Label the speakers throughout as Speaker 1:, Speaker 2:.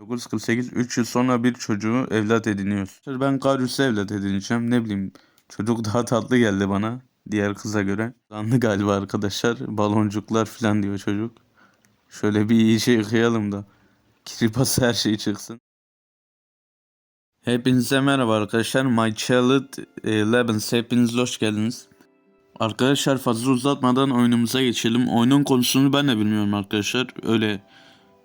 Speaker 1: 1948 3 yıl sonra bir çocuğu evlat ediniyorsun. Ben Karius'u evlat edineceğim. Ne bileyim çocuk daha tatlı geldi bana. Diğer kıza göre. Zanlı galiba arkadaşlar. Baloncuklar falan diyor çocuk. Şöyle bir iyice yıkayalım da. Kiripası her şey çıksın. Hepinize merhaba arkadaşlar. My Child e, Labens. Hepiniz hoş geldiniz. Arkadaşlar fazla uzatmadan oyunumuza geçelim. Oyunun konusunu ben de bilmiyorum arkadaşlar. Öyle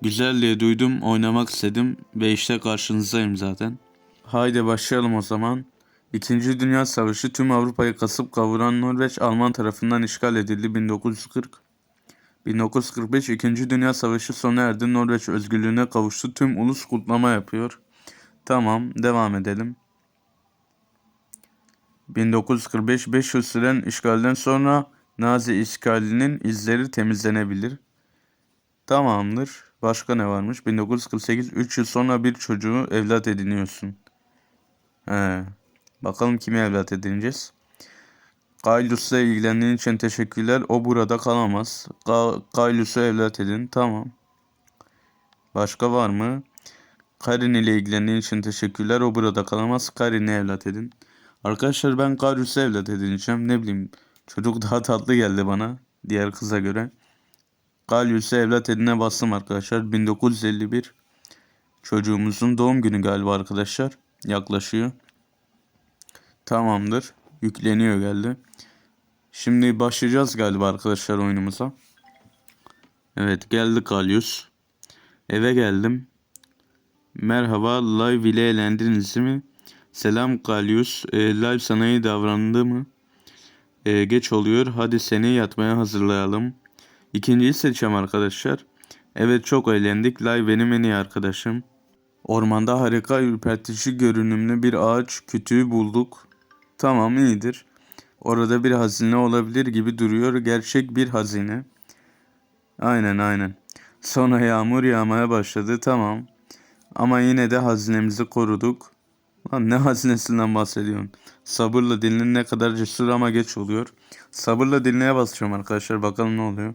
Speaker 1: güzel diye duydum, oynamak istedim ve işte karşınızdayım zaten. Haydi başlayalım o zaman. İkinci Dünya Savaşı tüm Avrupa'yı kasıp kavuran Norveç Alman tarafından işgal edildi 1940. 1945 İkinci Dünya Savaşı sona erdi. Norveç özgürlüğüne kavuştu. Tüm ulus kutlama yapıyor. Tamam, devam edelim. 1945 5 yıl süren işgalden sonra Nazi işgalinin izleri temizlenebilir. Tamamdır. Başka ne varmış? 1948 3 yıl sonra bir çocuğu evlat ediniyorsun. He. Bakalım kimi evlat edineceğiz. Gailus'la ilgilendiğin için teşekkürler. O burada kalamaz. Ga Gailus'u evlat edin. Tamam. Başka var mı? Karin ile ilgilendiğin için teşekkürler. O burada kalamaz. Karin'i evlat edin. Arkadaşlar ben Gailus'u evlat edineceğim. Ne bileyim çocuk daha tatlı geldi bana. Diğer kıza göre. Galius'u evlat edine bastım arkadaşlar. 1951 çocuğumuzun doğum günü galiba arkadaşlar. Yaklaşıyor. Tamamdır. Yükleniyor geldi. Şimdi başlayacağız galiba arkadaşlar oyunumuza. Evet geldi Galius. Eve geldim. Merhaba live ile eğlendiniz mi? Selam Galius. E, live sana iyi davrandı mı? E, geç oluyor. Hadi seni yatmaya hazırlayalım. İkinciyi seçeceğim arkadaşlar. Evet çok eğlendik. Live benim en iyi arkadaşım. Ormanda harika ürpertici görünümlü bir ağaç kütüğü bulduk. Tamam iyidir. Orada bir hazine olabilir gibi duruyor. Gerçek bir hazine. Aynen aynen. Sonra yağmur yağmaya başladı. Tamam. Ama yine de hazinemizi koruduk. Lan ne hazinesinden bahsediyorsun? Sabırla dinle ne kadar cesur ama geç oluyor. Sabırla dinleye basacağım arkadaşlar. Bakalım ne oluyor.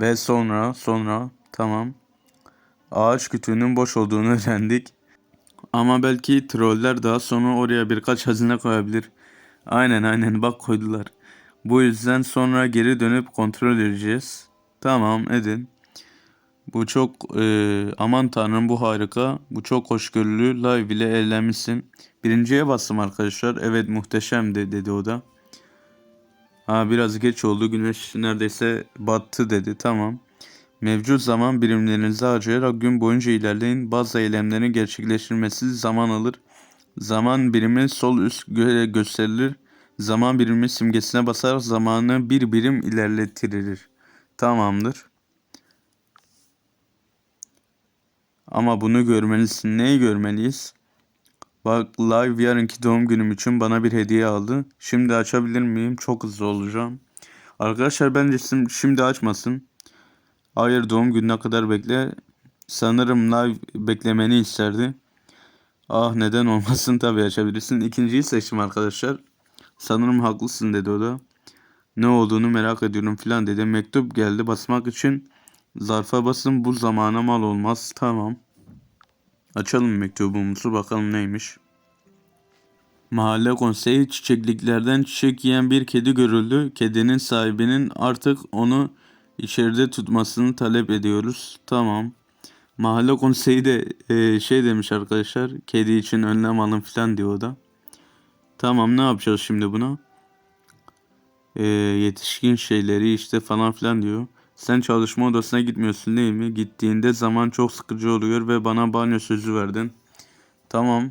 Speaker 1: Ve sonra sonra tamam. Ağaç kütüğünün boş olduğunu öğrendik. Ama belki troller daha sonra oraya birkaç hazine koyabilir. Aynen aynen bak koydular. Bu yüzden sonra geri dönüp kontrol edeceğiz. Tamam edin. Bu çok e, aman tanrım bu harika. Bu çok hoşgörülü. Live ile eğlenmişsin. Birinciye bastım arkadaşlar. Evet muhteşemdi dedi o da. Ha biraz geç oldu. Güneş neredeyse battı dedi. Tamam. Mevcut zaman birimlerinizi harcayarak gün boyunca ilerleyin. Bazı eylemlerin gerçekleştirmesi zaman alır. Zaman birimi sol üst gö- gösterilir. Zaman birimi simgesine basar zamanı bir birim ilerletilir. Tamamdır. Ama bunu görmelisin. Neyi görmeliyiz? Bak live yarınki doğum günüm için bana bir hediye aldı. Şimdi açabilir miyim? Çok hızlı olacağım. Arkadaşlar bence şimdi açmasın. Hayır doğum gününe kadar bekle. Sanırım live beklemeni isterdi. Ah neden olmasın tabii açabilirsin. İkinciyi seçtim arkadaşlar. Sanırım haklısın dedi o da. Ne olduğunu merak ediyorum filan dedi. Mektup geldi basmak için. Zarfa basın bu zamana mal olmaz. Tamam. Açalım mektubumuzu bakalım neymiş. Mahalle konseyi çiçekliklerden çiçek yiyen bir kedi görüldü. Kedinin sahibinin artık onu içeride tutmasını talep ediyoruz. Tamam. Mahalle konseyi de e, şey demiş arkadaşlar. Kedi için önlem alın falan diyor o da. Tamam ne yapacağız şimdi buna? E, yetişkin şeyleri işte falan filan diyor. Sen çalışma odasına gitmiyorsun değil mi? Gittiğinde zaman çok sıkıcı oluyor ve bana banyo sözü verdin. Tamam.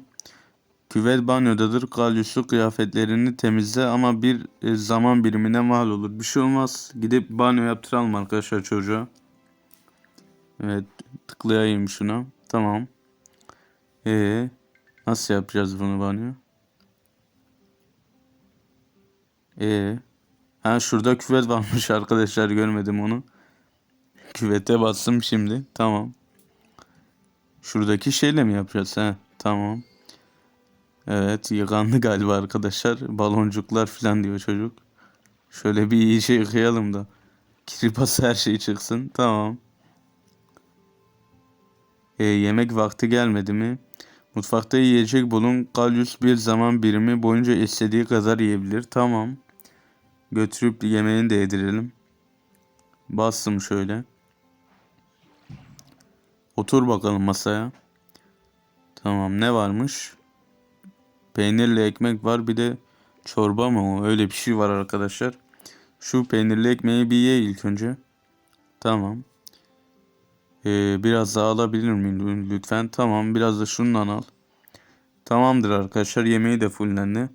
Speaker 1: Küvet banyodadır. Kalyusu kıyafetlerini temizle ama bir e, zaman birimine mal olur. Bir şey olmaz. Gidip banyo yaptıralım arkadaşlar çocuğa. Evet. Tıklayayım şuna. Tamam. Ee, nasıl yapacağız bunu banyo? Ee, ha şurada küvet varmış arkadaşlar görmedim onu. Küvete bastım şimdi. Tamam. Şuradaki şeyle mi yapacağız? He, tamam. Evet yıkandı galiba arkadaşlar. Baloncuklar falan diyor çocuk. Şöyle bir iyice yıkayalım da. Kiripası her şey çıksın. Tamam. E, yemek vakti gelmedi mi? Mutfakta yiyecek bulun. Kalyus bir zaman birimi boyunca istediği kadar yiyebilir. Tamam. Götürüp yemeğini de yedirelim. Bastım şöyle. Otur bakalım masaya. Tamam ne varmış? Peynirli ekmek var bir de çorba mı o? Öyle bir şey var arkadaşlar. Şu peynirli ekmeği bir ye ilk önce. Tamam. Ee, biraz daha alabilir miyim lütfen? Tamam biraz da şundan al. Tamamdır arkadaşlar yemeği de fullendi.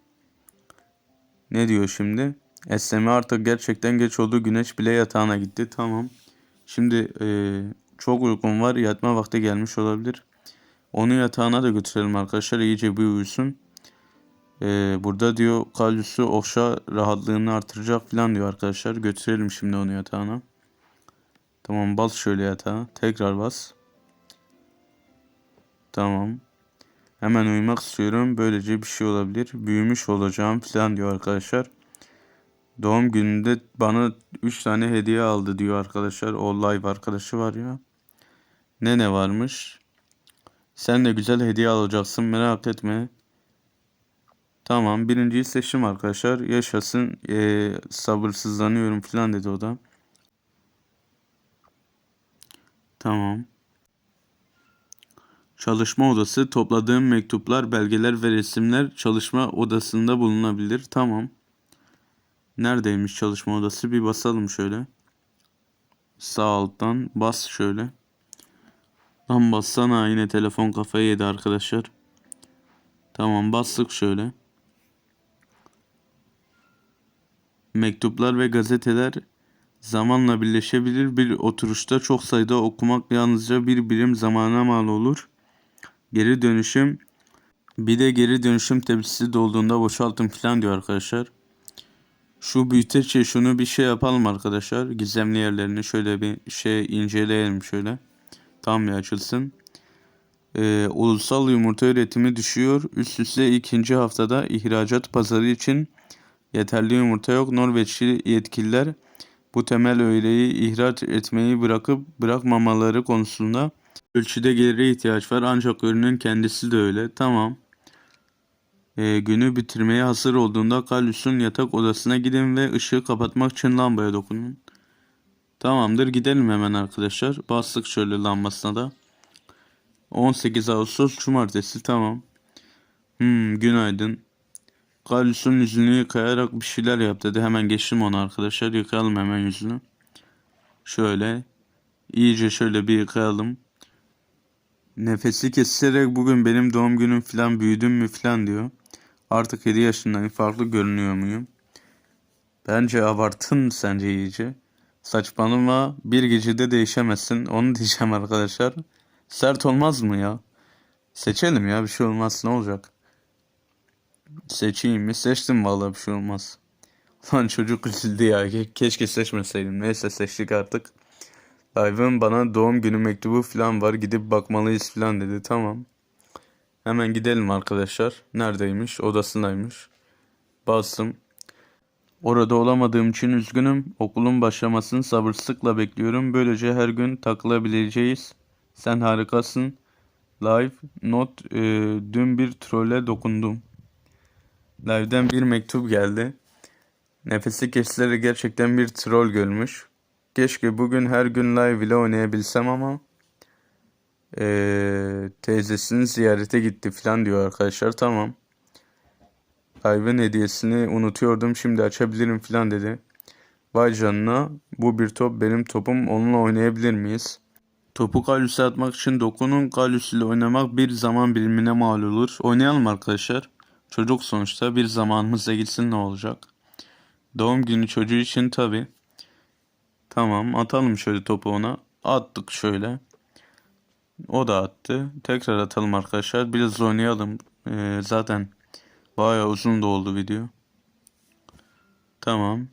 Speaker 1: Ne diyor şimdi? Esneme artık gerçekten geç oldu. Güneş bile yatağına gitti. Tamam. Şimdi e, çok uykum var. Yatma vakti gelmiş olabilir. Onu yatağına da götürelim arkadaşlar. İyice bir uyusun. E, burada diyor kalyusu okşa rahatlığını artıracak falan diyor arkadaşlar. Götürelim şimdi onu yatağına. Tamam bas şöyle yatağa. Tekrar bas. Tamam. Hemen uyumak istiyorum. Böylece bir şey olabilir. Büyümüş olacağım falan diyor arkadaşlar. Doğum gününde bana 3 tane hediye aldı diyor arkadaşlar. O live arkadaşı var ya. Ne ne varmış? Sen de güzel hediye alacaksın merak etme. Tamam birinciyi seçtim arkadaşlar. Yaşasın ee, sabırsızlanıyorum falan dedi o da. Tamam. Çalışma odası topladığım mektuplar, belgeler ve resimler çalışma odasında bulunabilir. Tamam. Neredeymiş çalışma odası? Bir basalım şöyle. Sağ alttan bas şöyle. Lan bassana yine telefon kafayı yedi arkadaşlar. Tamam bastık şöyle. Mektuplar ve gazeteler zamanla birleşebilir. Bir oturuşta çok sayıda okumak yalnızca bir birim zamana mal olur. Geri dönüşüm bir de geri dönüşüm tepsisi dolduğunda boşaltın falan diyor arkadaşlar. Şu büyüteçe şunu bir şey yapalım arkadaşlar. Gizemli yerlerini şöyle bir şey inceleyelim şöyle. Tam bir açılsın. Ee, ulusal yumurta üretimi düşüyor. Üst üste ikinci haftada ihracat pazarı için yeterli yumurta yok. Norveçli yetkililer bu temel öğeyi ihraç etmeyi bırakıp bırakmamaları konusunda ölçüde gelire ihtiyaç var. Ancak ürünün kendisi de öyle. Tamam. Ee, günü bitirmeye hazır olduğunda Kalyus'un yatak odasına gidin ve ışığı kapatmak için lambaya dokunun. Tamamdır gidelim hemen arkadaşlar. Bastık şöyle lambasına da. 18 Ağustos Cumartesi tamam. Hmm, günaydın. Kalyus'un yüzünü yıkayarak bir şeyler yap dedi. Hemen geçtim onu arkadaşlar. Yıkayalım hemen yüzünü. Şöyle. iyice şöyle bir yıkayalım. Nefesi kesilerek bugün benim doğum günüm falan büyüdüm mü falan diyor. Artık 7 yaşındayım. Farklı görünüyor muyum? Bence abartın sence iyice. Saçmalama bir gecede değişemezsin. Onu diyeceğim arkadaşlar. Sert olmaz mı ya? Seçelim ya bir şey olmaz ne olacak? Seçeyim mi? Seçtim vallahi bir şey olmaz. Lan çocuk üzüldü ya. Ke- Keşke seçmeseydim. Neyse seçtik artık. Live'ın bana doğum günü mektubu falan var. Gidip bakmalıyız falan dedi. Tamam. Hemen gidelim arkadaşlar. Neredeymiş? Odasındaymış. Bastım. Orada olamadığım için üzgünüm. Okulun başlamasını sabırsızlıkla bekliyorum. Böylece her gün takılabileceğiz. Sen harikasın. Live not e, dün bir trolle dokundum. Live'den bir mektup geldi. Nefesi kesilerek gerçekten bir troll görmüş. Keşke bugün her gün live ile oynayabilsem ama ee, teyzesinin ziyarete gitti falan diyor arkadaşlar. Tamam. Live'ın hediyesini unutuyordum şimdi açabilirim falan dedi. Vay canına bu bir top benim topum onunla oynayabilir miyiz? Topu Kalyus'a atmak için dokunun. Kalyus ile oynamak bir zaman birimine mal olur. Oynayalım arkadaşlar. Çocuk sonuçta bir zamanımız da gitsin ne olacak? Doğum günü çocuğu için tabi. Tamam atalım şöyle topu ona. Attık şöyle. O da attı. Tekrar atalım arkadaşlar. Biraz oynayalım. Ee, zaten bayağı uzun da oldu video. Tamam.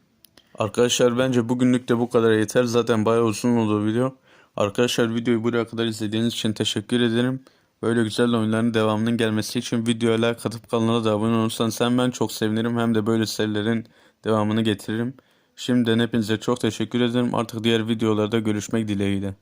Speaker 1: Arkadaşlar bence bugünlük de bu kadar yeter. Zaten bayağı uzun oldu video. Arkadaşlar videoyu buraya kadar izlediğiniz için teşekkür ederim. Böyle güzel oyunların devamının gelmesi için videoya like atıp kanala da abone olursanız hem ben çok sevinirim hem de böyle serilerin devamını getiririm. Şimdiden hepinize çok teşekkür ederim. Artık diğer videolarda görüşmek dileğiyle.